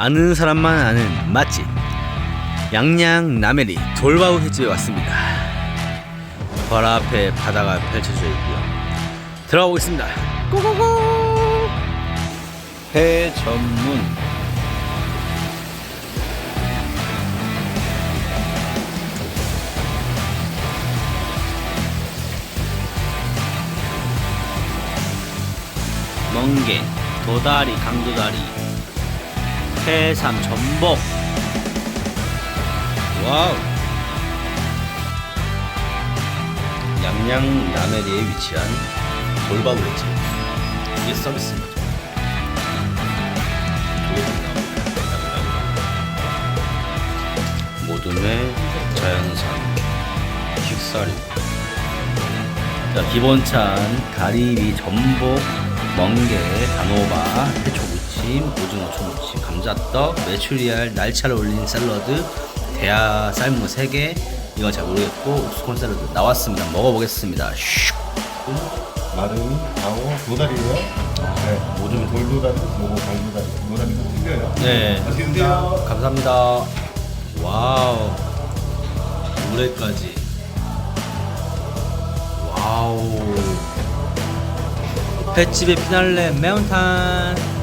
아는 사람만 아는 맛집 양양 나메리 돌바우 횟집에 왔습니다. 바로 앞에 바다가 펼쳐져 있고요. 들어가 보겠습니다. 고고고! 회 전문 멍게, 도다리, 강도다리, 해삼, 전복. 와우. 양양 나메리에 위치한 돌바우 횟집. 이게 서비스입니다. 모둠의 자연산 식사류. 자, 기본찬, 가리비, 전복, 멍게, 단호박, 해초 무침, 오징어 초무침, 감자떡, 메추리알, 날차를 올린 샐러드, 대하 삶은 거 3개, 이건 잘 모르겠고, 옥수콘 샐러드 나왔습니다. 먹어보겠습니다. 슉. 마름이, 광어, 도다리고요. 네, 모든 돌도다리, 요거 강도다리, 도다리가 틀려요. 네. 맛있게 드세요. 감사합니다. 와우. 물회까지. 와우. 횟집의 피날레 매운탕.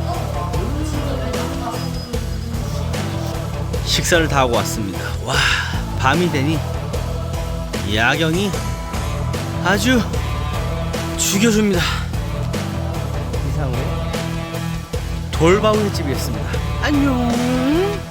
식사를 다 하고 왔습니다. 와, 밤이 되니 야경이 아주 죽여줍니다. 이상으로 돌바우 횟집이었습니다. 안녕.